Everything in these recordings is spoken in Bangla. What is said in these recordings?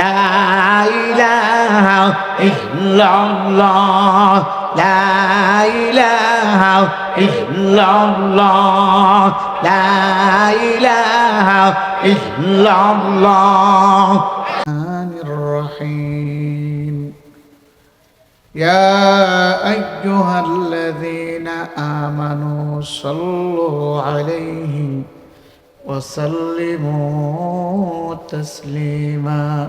لا إله إلا الله. لا إله إلا الله. الرحمن الرحيم. يا أيها الذين آمنوا صلوا عليه وسلموا تسليما.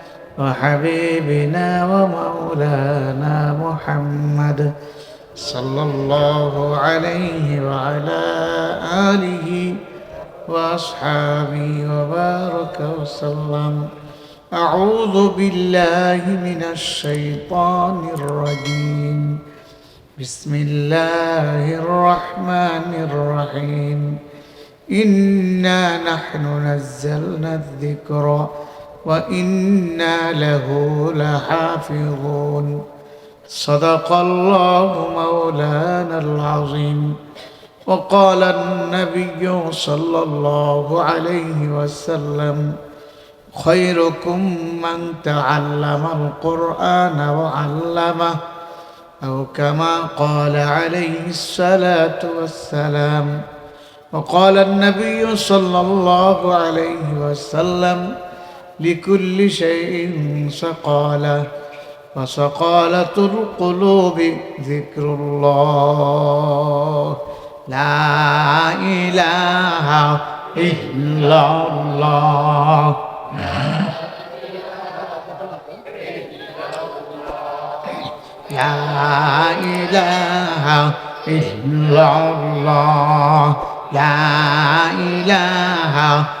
وحبيبنا ومولانا محمد صلى الله عليه وعلى آله وأصحابه وبارك وسلم. أعوذ بالله من الشيطان الرجيم. بسم الله الرحمن الرحيم. إنا نحن نزلنا الذكر وإنا له لحافظون. صدق الله مولانا العظيم. وقال النبي صلى الله عليه وسلم خيركم من تعلم القرآن وعلمه أو كما قال عليه الصلاة والسلام. وقال النبي صلى الله عليه وسلم لكل شيء سقالة وسقالة القلوب ذكر الله. لا إله إلا الله. لا إله إلا الله. لا إله إلا الله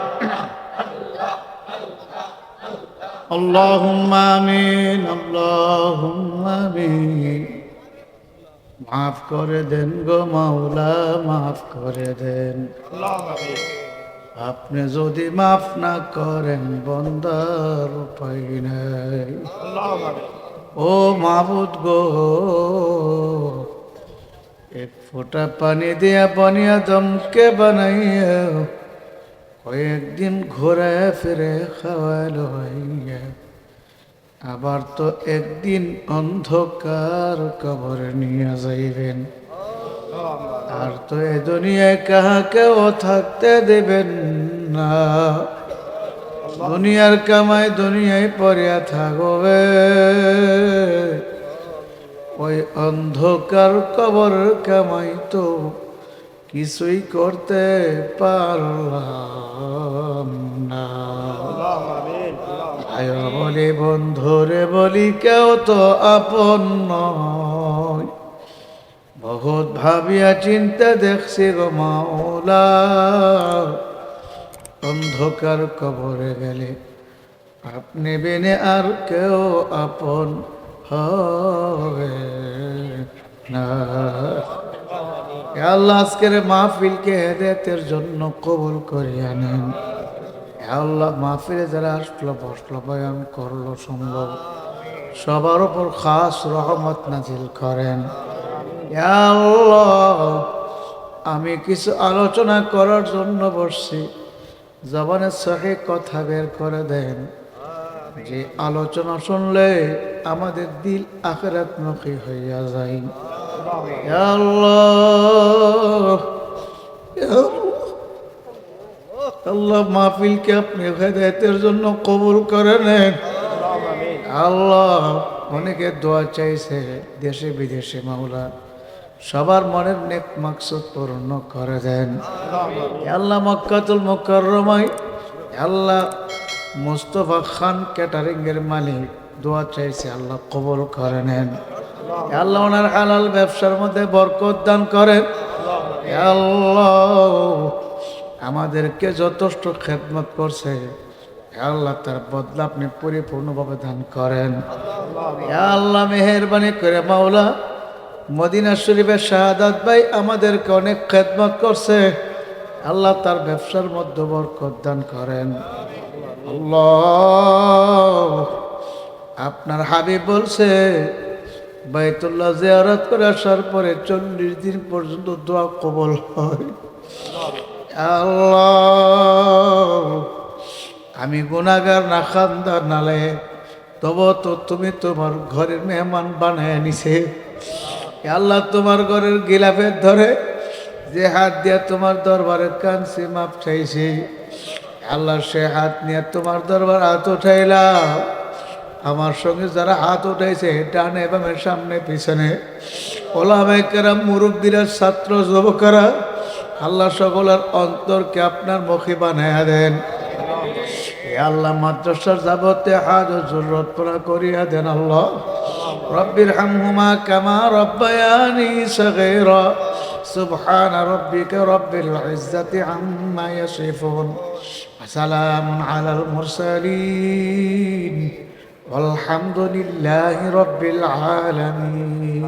اللهم آمين اللهم آمين মাফ করে দেন গো মাওলা মাফ করে দেন আপনি যদি মাফ না করেন বন্দার উপায় নাই ও মাবুদ গো এক ফোঁটা পানি দিয়া বানিয়া দমকে বানাইয়া কয়েকদিন ঘোরা ফিরে খাওয়ালো হইয়া, আবার তো একদিন অন্ধকার কবরে নিয়ে যাইবেন। আর তো এ দুনিয়ায় কাহাকেও থাকতে দেবেন না। দুনিয়ার কামাই দুনিয়ায় পড়িয়া থাকবে। ওই অন্ধকার কবর কামাই তো কিছুই করতে পারলাম না। বলি বন্ধুরে বলি, কেউ তো আপন নয়। বহুত ভাবিয়া চিন্তা দেখছি গো মাওলা। অন্ধকার কবরে গেলে আপনি বেনে আর কেউ আপন হবে না। আল্লাহ, আজকের মাহফিলকে হেদায়তের জন্য কবুল করিয়া নেন এ আল্লাহ, মাহফিলে যারা আসলো, বসল, বয়ান করল সম্ভব সবার উপর খাস রহমত নাজিল করেন। আল্লাহ, আমি কিছু আলোচনা করার জন্য বসছি। জবানের সহে কথা বের করে দেন। যে আলোচনা শুনলে আমাদের দিল আখেরাতমুখী হইয়া যায়। আল্লাহ আল্লাহ। মাহফিলকে আপনি হেদায়তের জন্য কবুল করে নেন। আল্লাহ অনেকে দোয়া চাইছে দেশে বিদেশে মাওলা, সবার মনের নেক মাকসুদ পূর্ণ করে দেন। আল্লাহ মক্কাতুল মুকাররমায় আল্লাহ মুস্তফা খান ক্যাটারিং এর মালিক দোয়া চাইছে আল্লাহ কবল করে নেন। আল্লাহ ওনার হালাল ব্যবসার মধ্যে বরকত দান করেন। আল্লাহ আমাদেরকে যথেষ্ট খেদমত করছে। আল্লাহ, তার বদলা আপনি পরিপূর্ণভাবে দান করেন। আল্লাহ, মেহরবানি করে মাওলা, মদিনা শরীফের শাহাদাত ভাই আমাদেরকে অনেক খেদমত করছে। আল্লাহ তার ব্যবসার মধ্যে বরকত দান করেন। আল্লাহ, আপনার হাবিব বলছে, বাইতুল্লাহ জিয়ারত করে আসার পরে চল্লিশ দিন পর্যন্ত দোয়া কবল হয়। আল্লাহ। আমি গুনাগার না, খান্দার নালে তবু তো তুমি তোমার ঘরের মেহমান বানায় নিছে। আল্লাহ তোমার ঘরের গিলাফের ধরে যে হাত দিয়ে তোমার দরবারে কানছি মাপ চাইছি। আল্লাহ সে হাত নিয়ে তোমার দরবার হাত উঠাইলাম। আমার সঙ্গে যারা হাত উঠাইছে, ডানে বামের সামনে, পিছনে। ওলামাইকেরা মুরব্বীরা, ছাত্র, যুবকেরা আল্লাহ সকলের অন্তরকে আপনার মুখে বানাইয়া দেন এ আল্লাহ মাদ্রাসার যাবতে হাজ জরুরত পুরা করিয়া দেন আল্লাহ রব্বির হামহুমা কামা রব্বায়ানি সগীরা سبحان ربك رب العزة عما يصفون وسلام على المرسلين والحمد لله رب العالمين